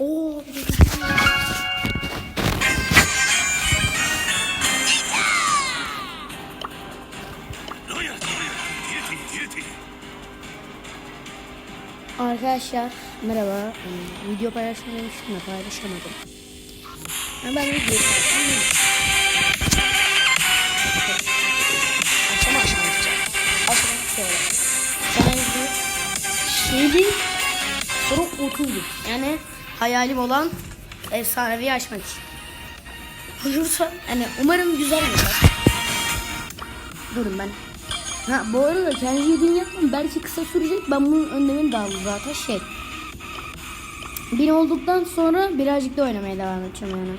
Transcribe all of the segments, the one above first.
Oo. Arkadaşlar merhaba. Hmm, Video paylaşmayı demiştim de paylaşamadım. Ha, ben video paylaşmayı bir şeyin sonra 30 gün. Yani hayalim olan efsanevi açmak. Olursa hani umarım güzel olur. Durun ben. Ha bu arada kendi yediğini yapmam belki kısa sürecek. Ben bunun önlemini de aldım zaten şey. Bin olduktan sonra birazcık da oynamaya devam edeceğim yani.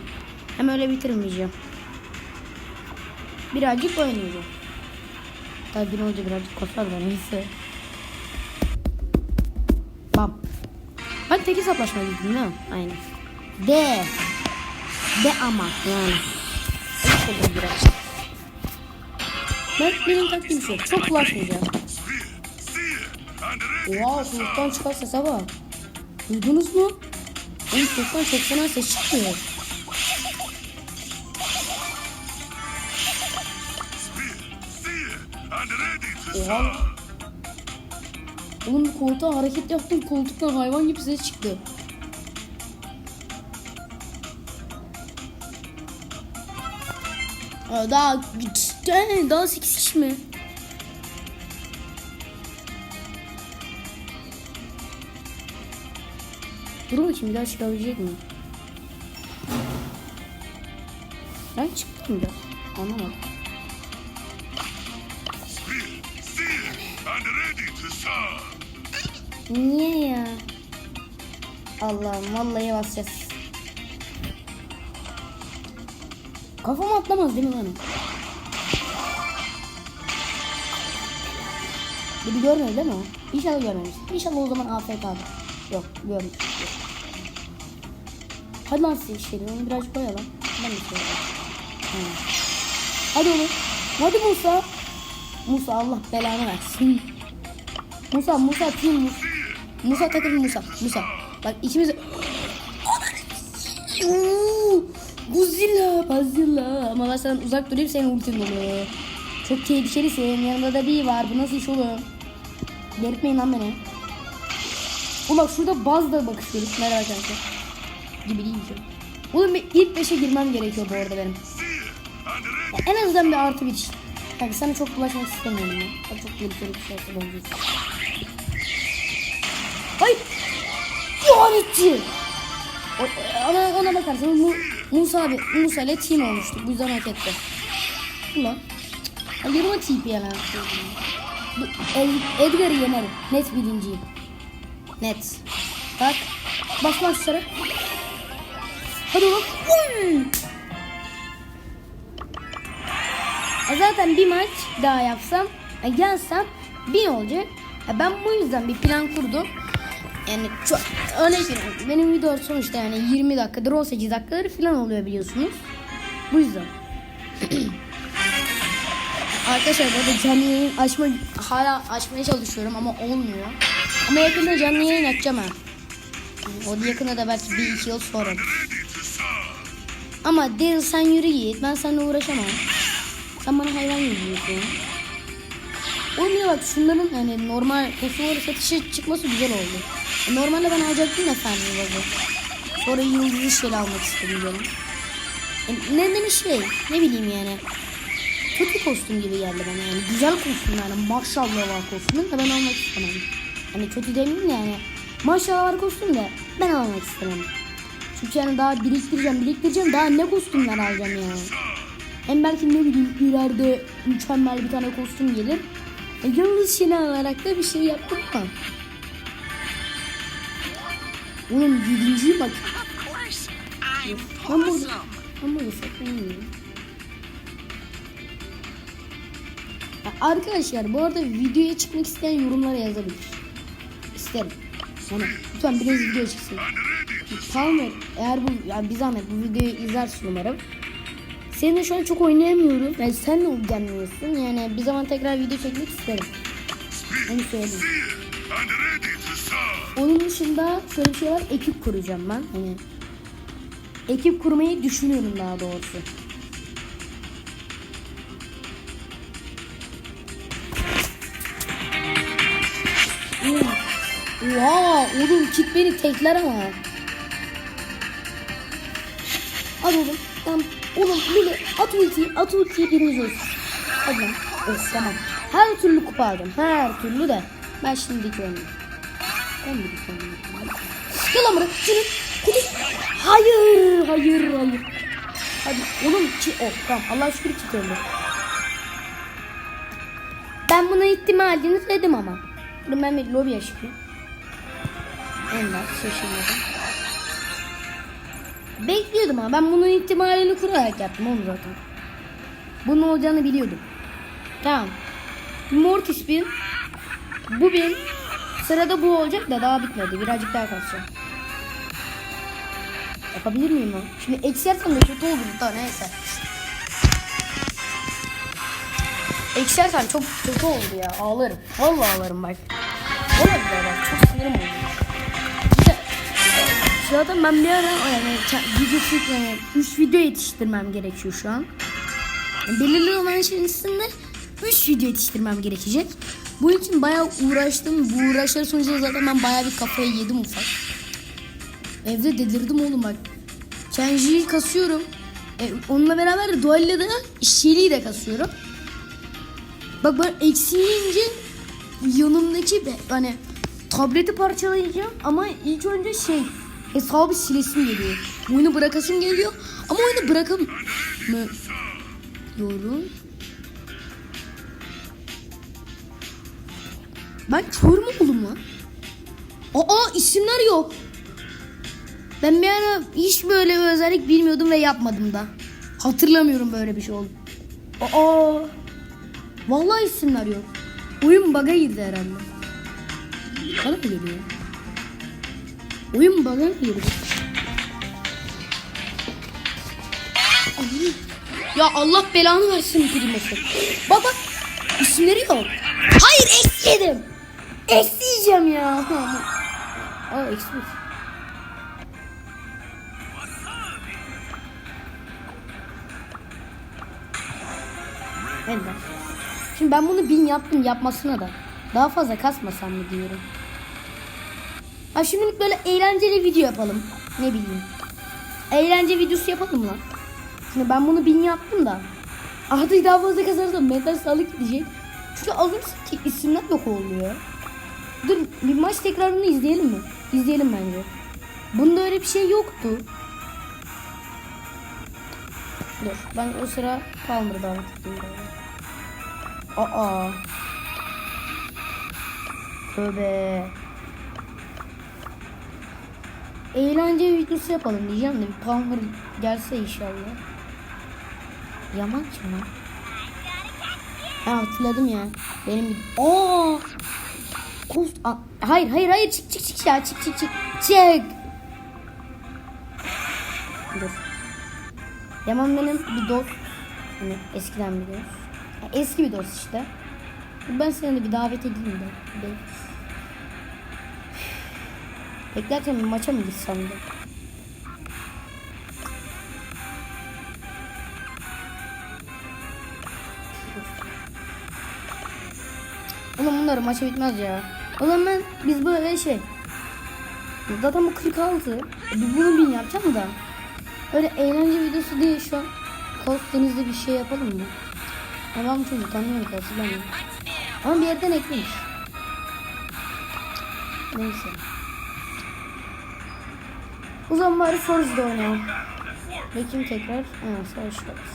Hem öyle bitirmeyeceğim. Birazcık oynayacağım. Tabii bin olunca birazcık kosar da neyse. Ben tek hesaplaşmaya gittim değil mi? Aynen. De. De ama yani. Öyle olur biraz. Ben benim taktiğim şu. Çok bulaşmayacağım. Oha kulaktan çıkan sese bak. Duydunuz mu? Benim kulaktan çok fena ses çıkmıyor. Oha. Oğlum koltuğa hareket yaptım. Koltuktan hayvan gibi ses çıktı. Daha daha 8 kişi mi? Dur bakayım bir daha çıkabilecek mi? Ben çıktım da. Anlamadım. Niye ya? Allah'ım vallahi basacağız. Kafama atlamaz değil mi lan? Biri görmüyor değil mi o? İnşallah görmemiş. İnşallah o zaman AFK'dır. Yok görmüş. Hadi lan size işlerim. Onu birazcık koyalım. Ben de. Hadi oğlum. Hadi Musa. Musa Allah belanı versin. Musa Musa team Musa. Musa takım Musa. Musa. Bak ikimiz Godzilla, Godzilla. Ama ben senden uzak durayım senin ultin dolu. Çok tehlikelisin. Yanında da bir var. Bu nasıl iş oğlum? Delirtmeyin lan beni. Ulan şurada baz da bakışıyoruz. Merhaba arkadaşlar. Gibi değil mi? Oğlum bir ilk 5'e girmem gerekiyor bu arada benim. Ya en azından bir artı bir. Kanka sana çok bulaşmak istemiyorum ya. Çok tehlikeli bir şey olsa. Hayır. Lanetçi. O- Ona, ona bakarsanız Mu, Musa abi, Musa ile team olmuştuk. Bu yüzden hak etti. Ulan. Yarıma TP Ed- Edgar'ı yenerim. Net birinciyim. Net. Bak. Basma aşağı. Hadi oğlum. Uy! Zaten bir maç daha yapsam, gelsem bin olacak. Ben bu yüzden bir plan kurdum. Yani çok örnek veriyorum. Benim video sonuçta yani 20 dakikadır 18 dakikadır falan oluyor biliyorsunuz. Bu yüzden. Arkadaşlar burada canlı yayın açma hala açmaya çalışıyorum ama olmuyor. Ama yakında canlı yayın açacağım ha. O da yakında da belki bir iki yıl sonra. Ama Daryl sen yürü git. Ben seninle uğraşamam. Sen bana hayvan yüzüyorsun. Oğlum ya bak şunların hani normal koşuları satışa çıkması güzel oldu. Normalde ben alacaktım da efendim bazı. Sonra yıldızlı şeyle almak istedim canım. E, neden şey ne bileyim yani. Kötü kostüm gibi geldi bana yani. Güzel kostüm yani. Maşallah var kostüm de ben almak istemedim. Hani kötü demeyeyim de yani. Maşallah var kostüm de ben almak istemedim. Çünkü yani daha biriktireceğim biriktireceğim daha ne kostümler alacağım yani. Hem belki ne bileyim ileride mükemmel bir tane kostüm gelir. E, yıldız şeyini alarak da bir şey yaptım ama. Oğlum yedinciyi bak. Ben burada, ben burada saklanmıyorum. Ya Arkadaşlar bu arada videoya çıkmak isteyen yorumlara yazabilir. İsterim. Yani lütfen biraz video çıksın. Palmer eğer bu yani bir zahmet bu videoyu izlersin umarım. Seninle şu an çok oynayamıyorum. Yani sen de ilgilenmiyorsun. Yani bir zaman tekrar video çekmek isterim. Onu söyleyeyim. Onun dışında şöyle bir şey var. Ekip kuracağım ben. Hani ekip kurmayı düşünüyorum daha doğrusu. Oha oğlum kit beni tekler ama. Hadi oğlum. Tamam. Oğlum Lili at ultiyi at ultiyi birimiz olsun. Hadi lan. Of tamam. Her türlü kupa. Her türlü de. Ben şimdiki oyunu. Ben bir iki oyunu. Gel lan buraya. Şunu. Kutu. Hayır. Hayır. Hayır. Hadi oğlum ki oh tamam Allah şükür öldü. Ben buna ihtimalini dedim ama. Dur ben bir lobi yaşıyorum. Onlar şaşırmadım. Bekliyordum ama ben bunun ihtimalini kurarak yaptım onu zaten. Bunun olacağını biliyordum. Tamam. Mortis bin. Bu bin. Sırada bu olacak da daha bitmedi. Birazcık daha kasacağım. Yapabilir miyim o? Şimdi eksersem de kötü olur da neyse. Eksersem çok kötü oldu ya. Ağlarım. Vallahi ağlarım bak. Vallahi bak çok sinirim oldu. Zaten ben bir ara yani video yani 3 video yetiştirmem gerekiyor şu an. Yani belirli olan şeyin üstünde 3 video yetiştirmem gerekecek. Bunun için bayağı uğraştım. Bu uğraşlar sonucunda zaten ben bayağı bir kafayı yedim ufak. Evde delirdim oğlum bak. Kenji'yi kasıyorum. E, onunla beraber Dual'le de Shelly'i de kasıyorum. Bak ben eksiğince yanımdaki be- hani tableti parçalayacağım ama ilk önce şey hesabı silesim geliyor. Oyunu bırakasım geliyor ama oyunu bırakamıyorum. Ben kör mü oldum lan? Aa isimler yok. Ben bir ara hiç böyle bir özellik bilmiyordum ve yapmadım da. Hatırlamıyorum böyle bir şey oldu. Aa. Vallahi isimler yok. Oyun bug'a girdi herhalde. Bana mı geliyor? Oyun bug'a mı girdi? Ya Allah belanı versin primesi. Bak bak isimleri yok. Hayır eksi yedim. Eksi ya. Aa eksi mi? Ben de. Şimdi ben bunu bin yaptım yapmasına da. Daha fazla kasmasam mı diyorum. Ha şimdilik böyle eğlenceli video yapalım. Ne bileyim. Eğlence videosu yapalım lan. Şimdi ben bunu bin yaptım da. Artık daha fazla kazarsam mental sağlık gidecek. Çünkü az önceki isimler yok oluyor. Dur bir maç tekrarını izleyelim mi? İzleyelim bence. Bunda öyle bir şey yoktu. Dur ben o sıra Palmer'ı davet galiba. Aa. Tövbe. Eğlence videosu yapalım diyeceğim de bir Palmer gelse inşallah. Yaman kim lan? Ha hatırladım ya. Benim bir... Aa! Kost... Hayır hayır hayır çık çık çık ya çık çık çık. Çık. Dur. Yaman benim bir dost. Hani eskiden bir dost. Ya eski bir dost işte. Ben seni de bir davet edeyim de. Bir- Beklerken bir maça mı gitsem de? Oğlum bunlar maça bitmez ya. O zaman biz böyle şey. Zaten bu 46. E, Biz bunu bin yapacağım da. Öyle eğlence videosu değil şu an. Kaos denizde bir şey yapalım mı? Bu çocuğu tanıyorum Kaos'u ben. Ama bir yerden eklemiş. Neyse. O zaman bari Forza'da oynayalım. Bakayım tekrar. Ha, savaşlarız.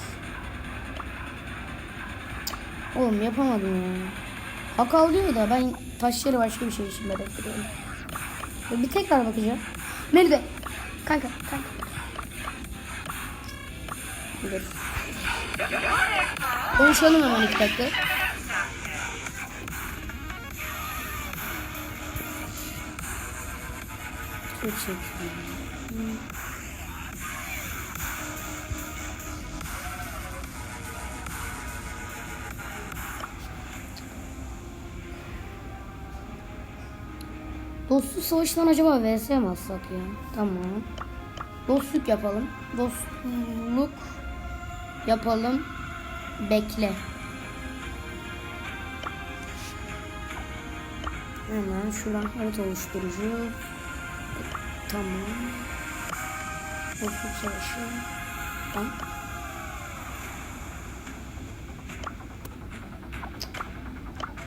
Oğlum yapamadım ya. Hak alıyor da ben taşları başka bir şey için bekliyorum. Bir tekrar bakacağım. Nerede? Kanka, kanka. Dur. Konuşalım hemen iki dakika. Çok çekiyorum. Dostsuz savaşından acaba vs mi atsak ya? Tamam. Dostluk yapalım. Dostluk yapalım. Bekle. Hemen şuradan harita oluşturucu. Tamam. Dostluk savaşı. Tamam.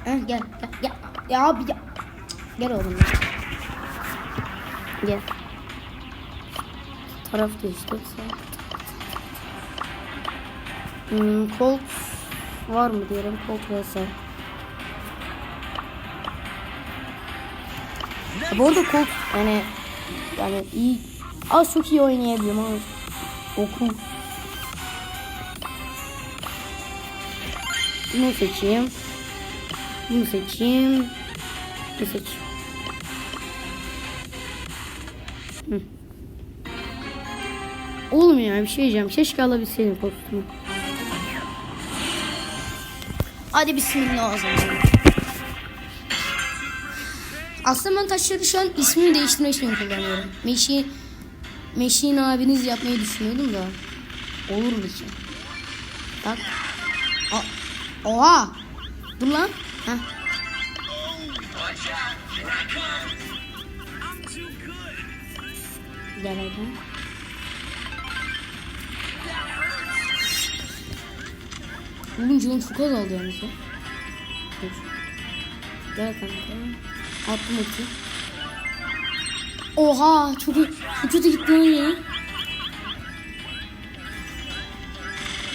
Heh, gel gel gel. Ya abi gel. Gel oğlum. Gel. Gel. Taraf değiştir. Hmm, Colt var mı diyelim. Colt. Ya Bu arada Colt yani yani iyi az çok iyi oynayabiliyorum ama oku. Bunu seçeyim. Bunu seçeyim. Bunu seçeyim. Olmuyor ya bir şey diyeceğim. Keşke alabilseydim kostümü. Hadi bismillah o zaman. Aslında ben taşları şu an ismini değiştirmek için kullanıyorum. Meşi Meşin abiniz yapmayı düşünüyordum da. Olur mu ki? Bak. A Oha! Dur lan. Heh. Gel hadi. Oğlum canım çok azaldı yalnız ya. Dur. Gel kanka. Attım ulti. Oha çok, çok kötü gitti lan ya.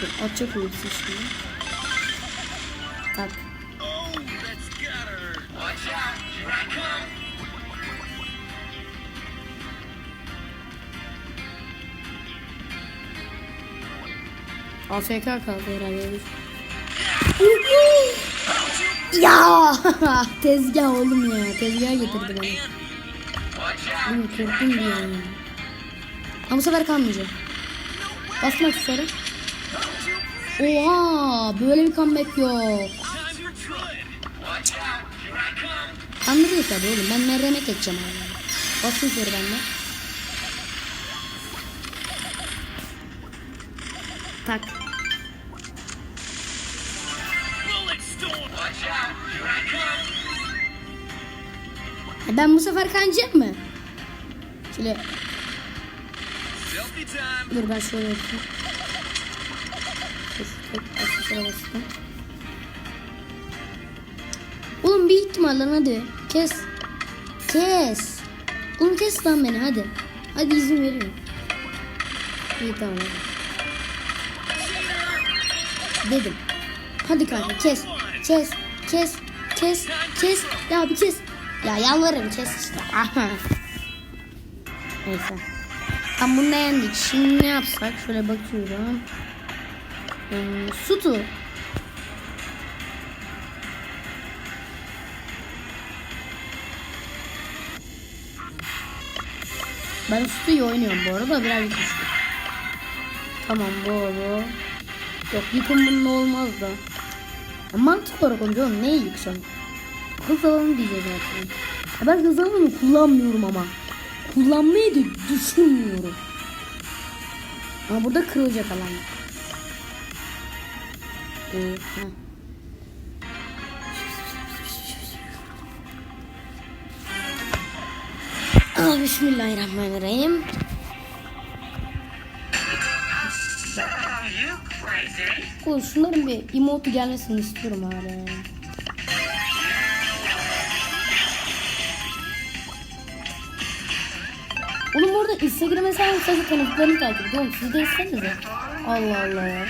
Dur, atacak ulti şimdi. Tak. AFK kaldı herhalde. Ya tezgah oğlum ya. Tezgah getirdi bana. Oğlum korktum bir an. Ama bu sefer kalmayacak. Basmak üzere. Oha böyle bir comeback yok. Kandırıyor tabii oğlum. Ben merremek edeceğim abi. Basın üzere bende. Tak. Ben bu sefer kanacağım mı? Şöyle dur ben şöyle yapayım. Oğlum bir ihtimal lan hadi. Kes. Kes. Oğlum kes lan beni hadi. Hadi izin veriyorum. İyi tamam. Dedim. Hadi kanka kes. Kes. Kes. Kes. Kes. Ya bir kes. Ya yalvarırım kes işte. Aha. Neyse. Tam bunu da yendik. Şimdi ne yapsak? Şöyle bakıyorum. Hmm, Sutu. Ben Sutu iyi oynuyorum bu arada. Biraz düştü. Tamam bu bu. Yok yıkım bununla olmaz da. Mantık olarak oynayacağım. Neyi yıkacağım? Hız alanı diyeceğim zaten. Ya ben hız alanını kullanmıyorum ama. Kullanmayı da düşünmüyorum. Ama burada kırılacak alan. Ee, heh. Ah, Bismillahirrahmanirrahim. Oğlum şunların bir emote gelmesini istiyorum hala. Instagram hesabı sadece tanıdıklarını takip ediyor. Oğlum siz de etsenize. Allah Allah ya.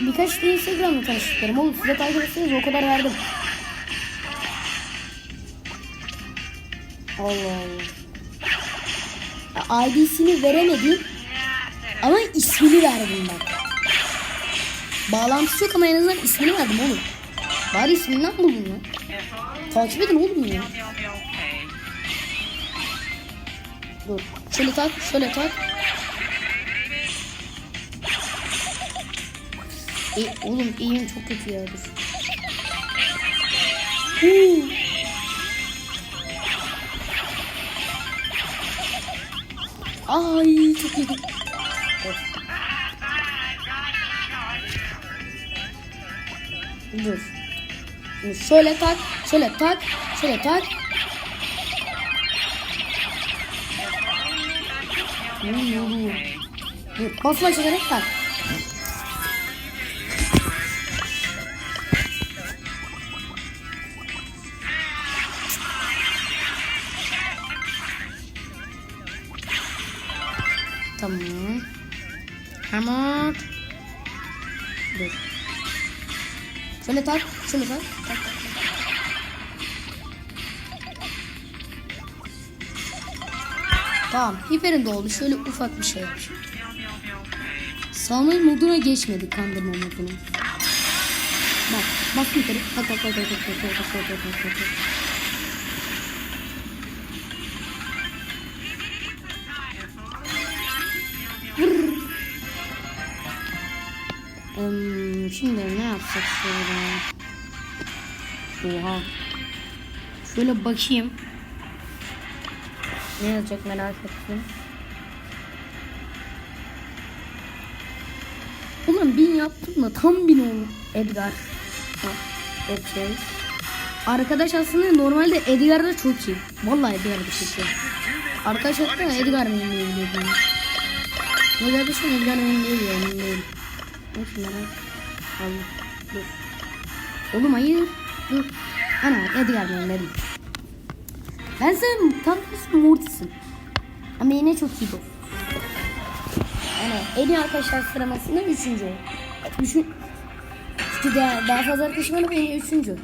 Birkaç da Instagram'da tanıştıklarım. Oğlum size takip etseniz o kadar verdim. Allah Allah. ID'sini veremedim. Ama ismini verdim bak. Bağlantısı yok ama en azından ismini verdim oğlum. Bari isminden bulun lan. Takip edin oğlum ya. Dur. Şöyle tak, şöyle tak. E, oğlum iyiyim çok kötü ya. Dur. Huu. Ay çok iyi. Dur. Dur. Şöyle tak, şöyle tak, şöyle tak. Senin Basma çizerek tak. Tamam. Hammer. Dur. Şöyle tak. Şöyle tak. Tamam, hiperin de. Şöyle ufak bir şey yapmış. Salma moduna geçmedi kandırma moduna. Bak, bak. Bak, bak, bak, bak, bak, bak, bak, bak, bak, bak, bak, bak. Hmm, şimdi ne yapsak şöyle? Oha. Şöyle bakayım. Ne yazacak merak ettim. Ulan bin yaptım da tam bin oldu. Edgar. Ha, okay. Arkadaş aslında normalde Edgar da çok iyi. Vallahi Edgar bir şey. Arkadaş hatta Edgar mı diye biliyordum. Ne kardeşim Edgar mı değil ya emin değilim. Merak. Allah. Dur. Oğlum hayır. Dur. Ana Edgar mı dedim. Ben sen bir Mortis'im. Ama yine çok iyi bu. Yani en iyi arkadaşlar sıralamasında üçüncü. Üçün... Çünkü daha, daha fazla arkadaşım var ama en iyi üçüncü.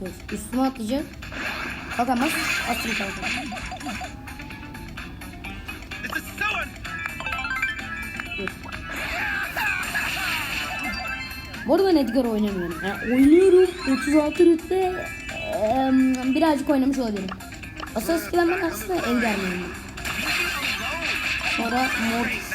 Dur üstüme atlayacak. Kalkamaz. Kalkamaz. Bu arada Edgar oynamıyorum. Yani oynuyorum. 36 rütbe. Birazcık oynamış olabilirim. Asıl eskiden ben aslında Edgar. Sonra Mortis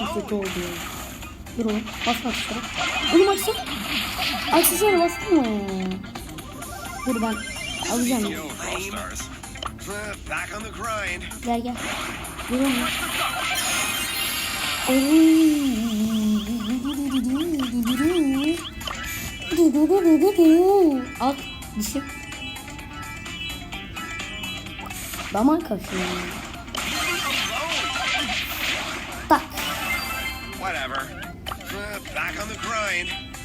çok kötü oldu ya. Dur oğlum. Bas maçlara. Oğlum açsın. Açsana bastın mı? Dur ben alacağım. Gel gel. Dur oğlum. Al dişim. Şey. Daman kaşıyor.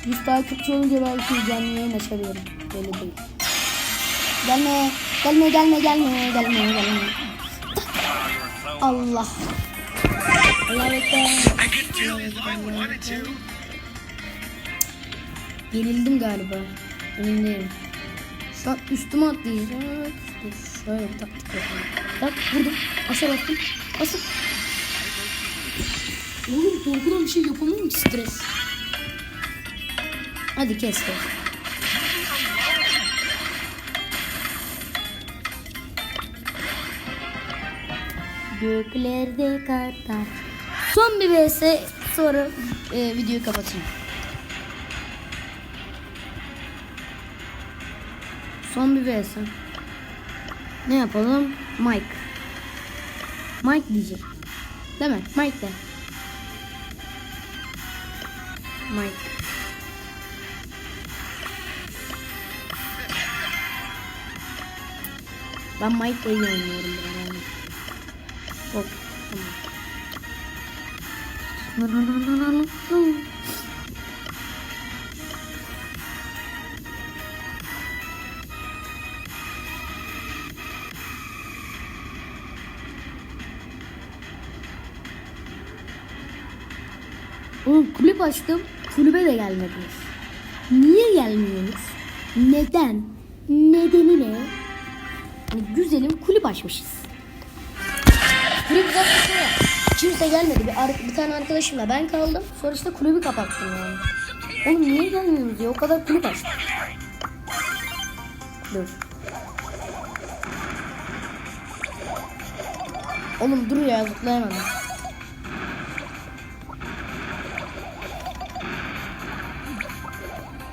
100 takipçi olunca belki canlı yayın açabilirim. Böyle değil. Gelme, gelme, gelme, gelme, gelme, gelme. Allah. Allah bekle. Yenildim galiba. Emin değilim. Şu an üstüme atlayacak. Dur şöyle bir taktik yapalım. Tak vurdum. Aşağı bastım. Basıp. Oğlum korkudan bir şey yapamıyorum ki stres. Hadi kes kes. Göklerde karlar. Son bir vs sonra e, videoyu kapatayım. Son bir vs. Ne yapalım? Mike. Mike diyecek. Değil mi? Mike de. Mike. Ben Mike'la iyi oynuyorum yani. Hop. Tamam. Oğlum kulüp açtım. Kulübe de gelmediniz. Niye gelmiyorsunuz? Neden? Nedeni ne? Hani güzelim kulüp açmışız. Kulüp ya. Kimse gelmedi. Bir, ar- bir tane arkadaşımla ben kaldım. Sonra işte kulübü kapattım yani. Oğlum niye gelmiyoruz ya? O kadar kulüp açtık. Dur. Oğlum dur ya zıplayamadım.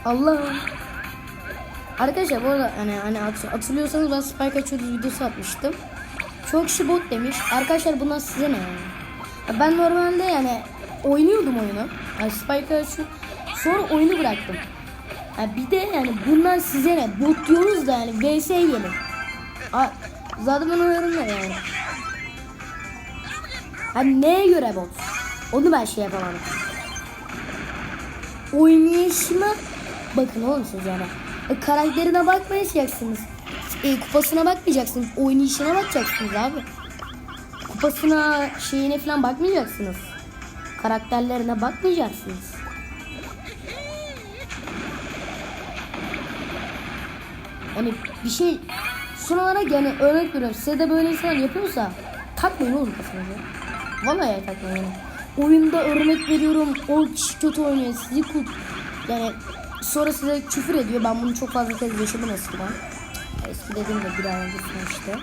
Allah. Arkadaşlar bu arada hani, hani hat- hatırlıyorsanız ben Spike açıyoruz videosu atmıştım. Çok kişi bot demiş. Arkadaşlar bunlar size ne yani? Ya Ben normalde yani oynuyordum oyunu. Yani Spike açıyor. Sonra oyunu bıraktım. Ya bir de yani bunlar size ne? Bot diyoruz da yani VS'ye gelin. Zaten ben oynuyorum da yani. Hani neye göre bot? Onu ben şey yapamadım. Oynayışıma bakın oğlum siz yani. Karakterine bakmayacaksınız. E, kupasına bakmayacaksınız. Oynayışına bakacaksınız abi. Kupasına şeyine falan bakmayacaksınız. Karakterlerine bakmayacaksınız. Yani bir şey son olarak yani örnek veriyorum size de böyle insanlar yapıyorsa takmayın oğlum kafanıza. Vallahi takmayın. Oyunda örnek veriyorum o kişi kötü oynuyor sizi kut yani sonra size küfür ediyor ben bunu çok fazla kez yaşadım eskiden. Eski dediğim de bir ay öncesinde işte.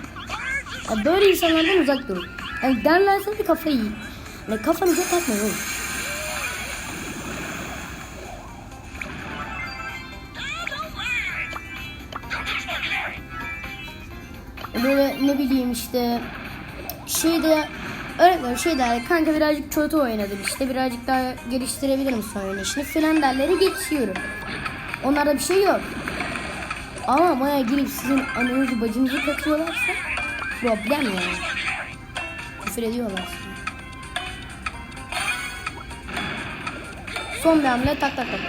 Ya böyle insanlardan uzak durun. Yani derlerse de kafayı yiyin. Yani kafanıza takmayın oğlum. Böyle ne bileyim işte şeyde öğretmen şey der kanka birazcık kötü oynadım işte birazcık daha geliştirebilir misin oynayışını filan derleri geçiyorum. Onlarda bir şey yok. Ama baya girip sizin anınızı bacınızı katıyorlarsa problem yani. Küfür ediyorlar. Son bir hamle tak tak tak.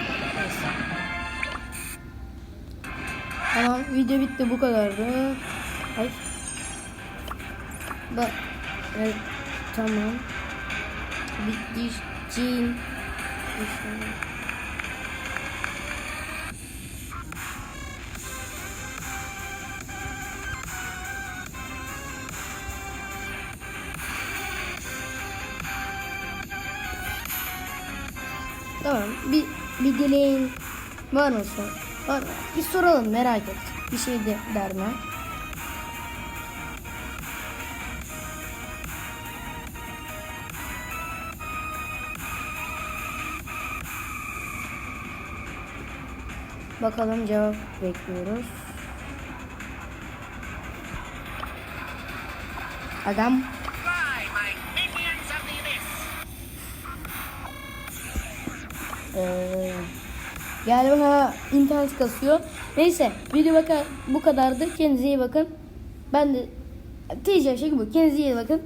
Tamam video bitti bu kadardı. Ay. Bak. Evet, tamam. Bitti. Cin. Tamam. Bir, bir dileğin var mı sor? Var mı? Bir soralım merak et. Bir şey de der Bakalım cevap bekliyoruz. Adam! Ee, galiba internet kasıyor. Neyse video bu kadardı. Kendinize iyi bakın. Ben de diyeceğim şey bu. Kendinize iyi bakın.